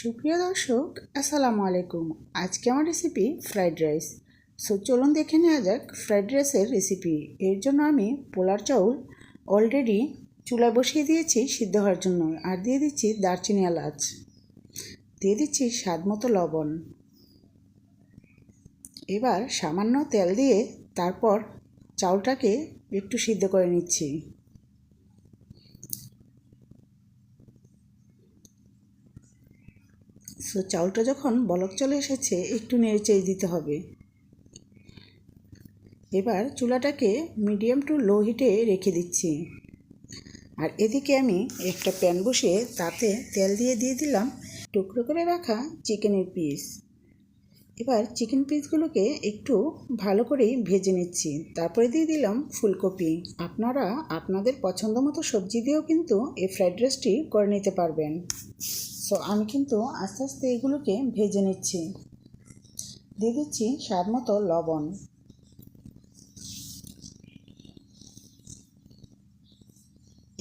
সুপ্রিয় দর্শক, আসসালামু আলাইকুম। আজকে আমার রেসিপি ফ্রাইড রাইস সো চলুন দেখে নেওয়া যাক ফ্রাইড রাইসের রেসিপি এর জন্য আমি পোলার চাউল অলরেডি চুলায় বসিয়ে দিয়েছি সিদ্ধ হওয়ার জন্য আর দিয়ে দিচ্ছি দারচিনি এলাচ। দিয়ে দিচ্ছি স্বাদ মতো লবণ। এবার সামান্য তেল দিয়ে তারপর চাউলটাকে একটু সিদ্ধ করে নিচ্ছি। সো চাউলটা যখন বলক চলে এসেছে, একটু নেড়ে দিতে হবে। এবার চুলাটাকে মিডিয়াম টু লো হিটে রেখে দিচ্ছি। আর এদিকে আমি একটা প্যান বসিয়ে তাতে তেল দিয়ে দিয়ে দিলাম টুকরো করে রাখা চিকেনের পিস। এবার চিকেন পিসগুলোকে একটু ভালো করে ভেজে নিচ্ছি। তারপরে দিয়ে দিলাম ফুলকপি। আপনারা আপনাদের পছন্দ মতো সবজি দিয়েও কিন্তু এই ফ্রাইড রাইসটি করে নিতে পারবেন। সো আমি কিন্তু আস্তে আস্তে এগুলোকে ভেজে নিচ্ছি। দিয়ে দিচ্ছি স্বাদ মতো লবণ।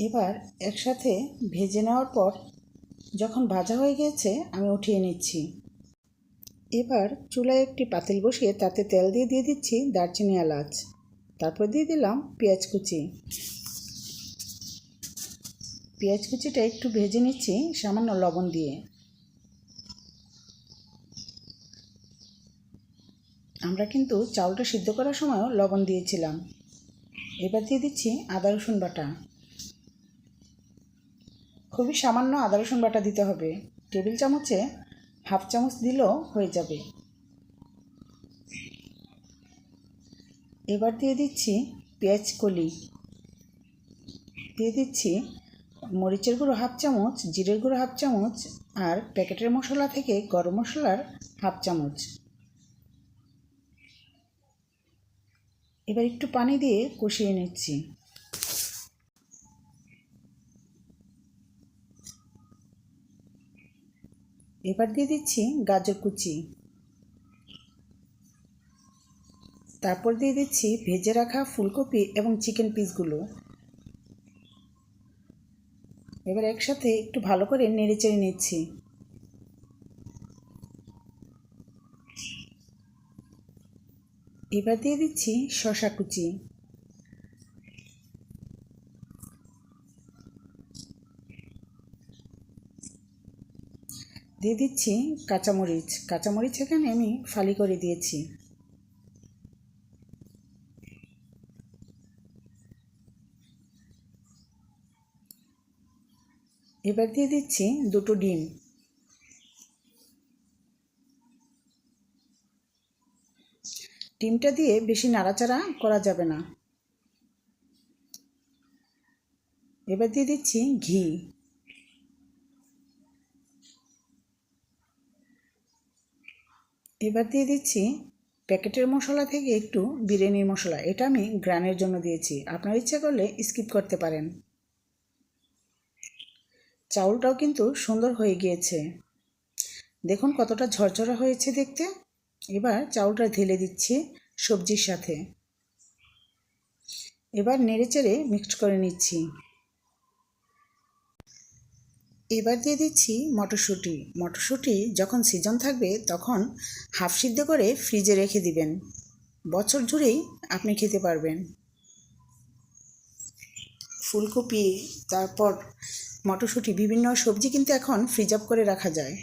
এবার একসাথে ভেজে নেওয়ার পর যখন ভাজা হয়ে গেছে, আমি উঠিয়ে নিচ্ছি। এবার চুলায় একটি পাতিল বসিয়ে তাতে তেল দিয়ে দিয়ে দিচ্ছি দারচিনি এলাচ। তারপর দিয়ে দিলাম পেঁয়াজ কুচি। পেঁয়াজ কুচিটা একটু ভেজে নিচ্ছি, সামান্য লবণ দিয়ে। আমরা কিন্তু চাউলটা সিদ্ধ করার সময়ও লবণ দিয়েছিলাম। এবার দিয়ে দিচ্ছি আদা, রসুন বাটা। খুবই সামান্য আদা, রসুন বাটা দিতে হবে। টেবিল চামচে হাফ চামচ দিলেও হয়ে যাবে। এবার দিয়ে দিচ্ছি পেঁয়াজ কলি। দিয়ে দিচ্ছি মরিচের গুঁড়ো হাফ চামচ, জিরের গুঁড়ো হাফ চামচ আর প্যাকেটের মশলা থেকে গরম মশলার হাফ চামচ। এবার একটু পানি দিয়ে কষিয়ে নিচ্ছি। এবার দিয়ে দিচ্ছি গাজর কুচি। তারপর দিয়ে দিচ্ছি ভেজে রাখা ফুলকপি এবং চিকেন পিসগুলো। এবার একসাথে একটু ভালো করে নেড়ে চেড়ে নিচ্ছি। এবার দিয়ে দিচ্ছি শশা কুচি। দিয়ে দিচ্ছি কাঁচামরিচ। কাঁচামরিচ এখানে আমি ফালি করে দিয়েছি। এবার দিয়ে দিচ্ছি দুটো ডিম। ডিমটা দিয়ে বেশি নাড়াচাড়া করা যাবে না। এবার দিয়ে দিচ্ছি ঘি। এবার দিয়ে দিচ্ছি প্যাকেটের মশলা থেকে একটু বিরিয়ানির মশলা। এটা আমি গ্রানের জন্য দিয়েছি। আপনার ইচ্ছা করলে স্কিপ করতে পারেন। চাউলটাও কিন্তু সুন্দর হয়ে গিয়েছে। দেখুন কতটা ঝরঝরা হয়েছে দেখতে। এবার চাউলটা ঢেলে দিচ্ছি সবজির সাথে। এবার নেড়ে চেড়ে মিক্সড করে নিচ্ছি। এবার দিয়ে দিচ্ছি মটরশুঁটি। মটরশুঁটি যখন সিজন থাকবে তখন হাফ সিদ্ধ করে ফ্রিজে রেখে দিবেন। বছর জুড়েই আপনি খেতে পারবেন। ফুলকপি, তারপর মটরশুঁটি, বিভিন্ন সবজি কিন্তু এখন ফ্রিজ আপ করে রাখা যায়।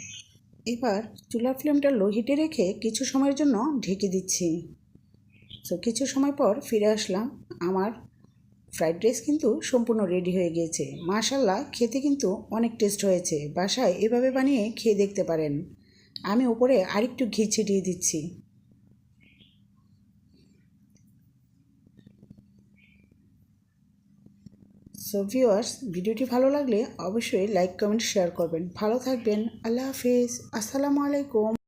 এবার চুলার ফ্লেমটা লো হিটে রেখে কিছু সময়ের জন্য ঢেকে দিচ্ছি। তো কিছু সময় পর ফিরে আসলাম। আমার ফ্রাইড রাইস কিন্তু সম্পূর্ণ রেডি হয়ে গিয়েছে। মাশাল্লাহ খেতে কিন্তু অনেক টেস্ট হয়েছে। বাসায় এভাবে বানিয়ে খেয়ে দেখতে পারেন। আমি উপরে আরেকটু ঘি ছিটিয়ে দিচ্ছি। সো ভিউয়ার্স ভিডিওটি ভালো লাগলে অবশ্যই লাইক কমেন্ট শেয়ার করবেন। ভালো থাকবেন। আল্লাহ হাফিজ। আসসালামু আলাইকুম।